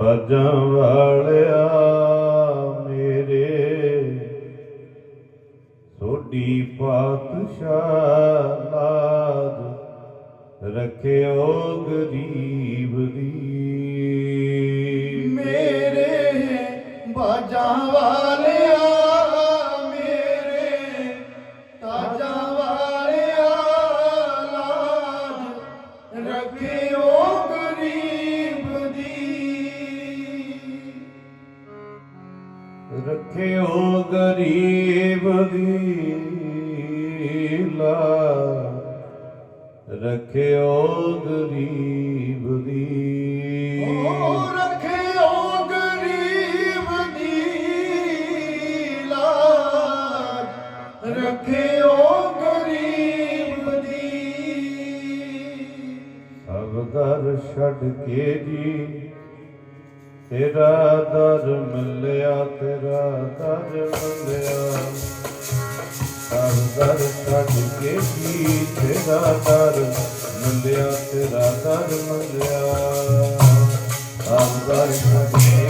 ਬਾਜਾਂ ਵਾਲਿਆ ਮੇਰੇ। ਸੋਢੀ ਪਾਤਸ਼ਾਹ ਰੱਖਿਓ ਗਰੀਬ ਦੀ। ਮੇਰੇ ਬਾਜਾਂ ਵਾਲਿਆ ਮੇਰੇ। ਤਾਜਾ ਛੱਡ ਕੇ ਜੀ। ਤੇਰਾ ਦਰ ਮਿਲਿਆ, ਤੇਰਾ ਦਰ ਮਿਲਿਆ। ਹਰ ਦਰ ਛੱਡ ਕੇ ਜੀ, ਤੇਰਾ ਦਰ ਮਿਲਿਆ, ਤੇਰਾ ਦਰ ਮਿਲਿਆ। ਹਰ ਦਰ ਛੱਡ ਕੇ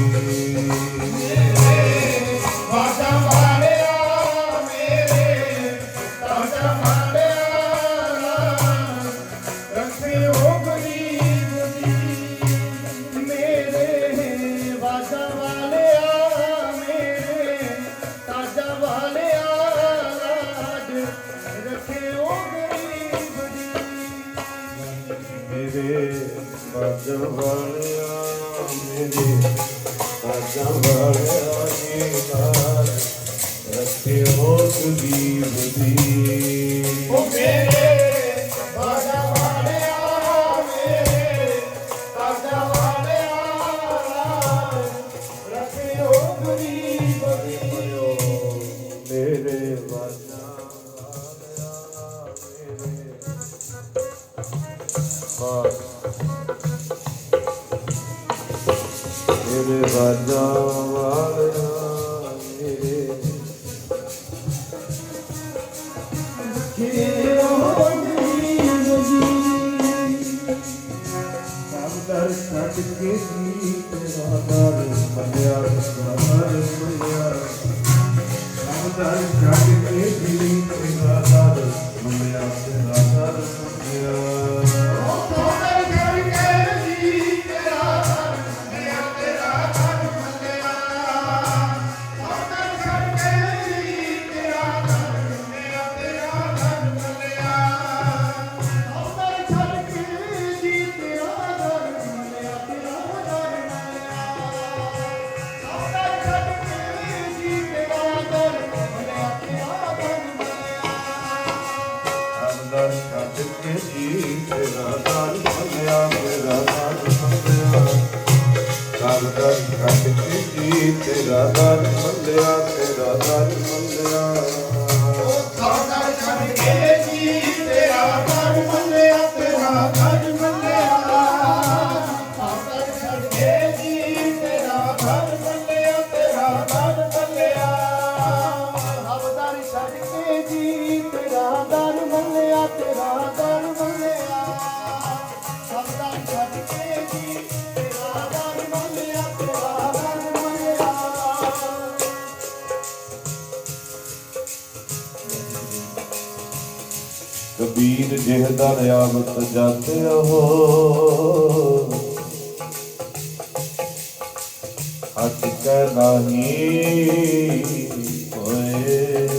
ਭਜਨ ਵਾਲਿਆ ਮੇਰੇ ਭਜਨ ਵਾਲਿਆ ਜੀ ਤਾਰ ਰੱਖਿਓ ਤੁਜੀ ਬੁਦੀ ਉਹ ਮੇਰੇ ਭਜਨ ਵਾਲਿਆ ਮੇਰੇ ਭਜਨ ਵਾਲਿਆ ਰੱਖਿਓ ਤੁਜੀ ਬੁਦੀ ਮੇਰੇ ਵਾਲਾ Fuck. ਕੇ ਕੀ ਤੇਰਾ ਦਰ ਮੰਨਿਆ ਦਰ ਮੰਨਿਆ ਰਾਮ ਦਰ ਜਗ ਕੇ ਕੀ ਤੇਰਾ ਦਰ ਰੱਖ ਕੇ ਜੀ ਤੇਰਾ ਦਰ ਮੰਗਿਆ ਤੇਰਾ ਦਰ ਮੰਗਿਆ ਉਹ ਕੇ ਜੀ ਤੇਰਾ ਦਰ ਕਬੀਰ ਜਿਹ ਹੋ। ਹੱਥ ਕੈ ਨਾਹੀ ਹੋਏ।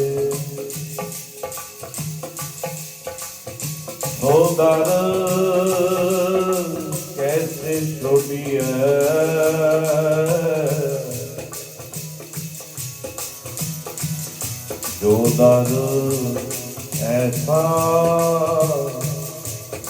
ਹੋ ਦਰ ਕੈਸੇ ਛੋੜੀਐ ਜੋ ਦਰ ਐਸਾ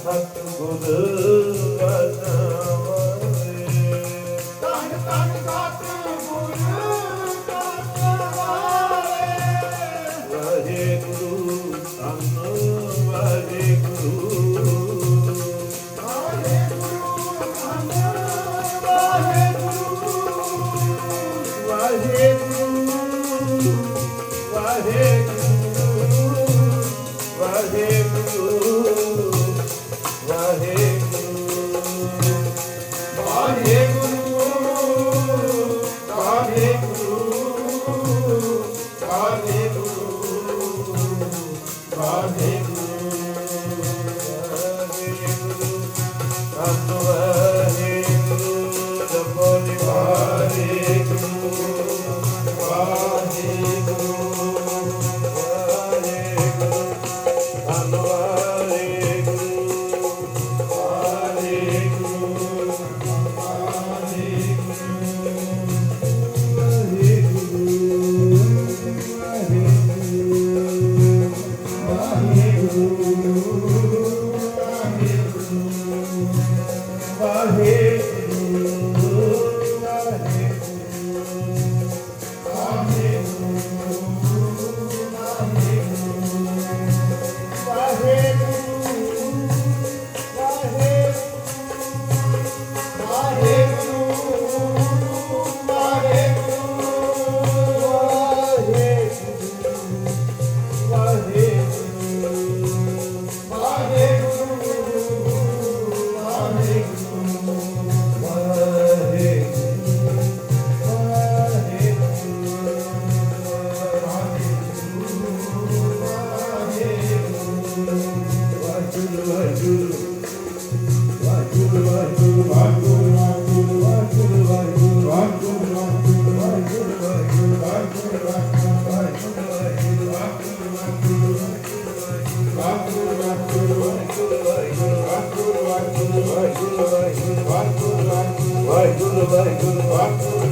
ਸਤਿਗੁਰ Ooh. Thank you.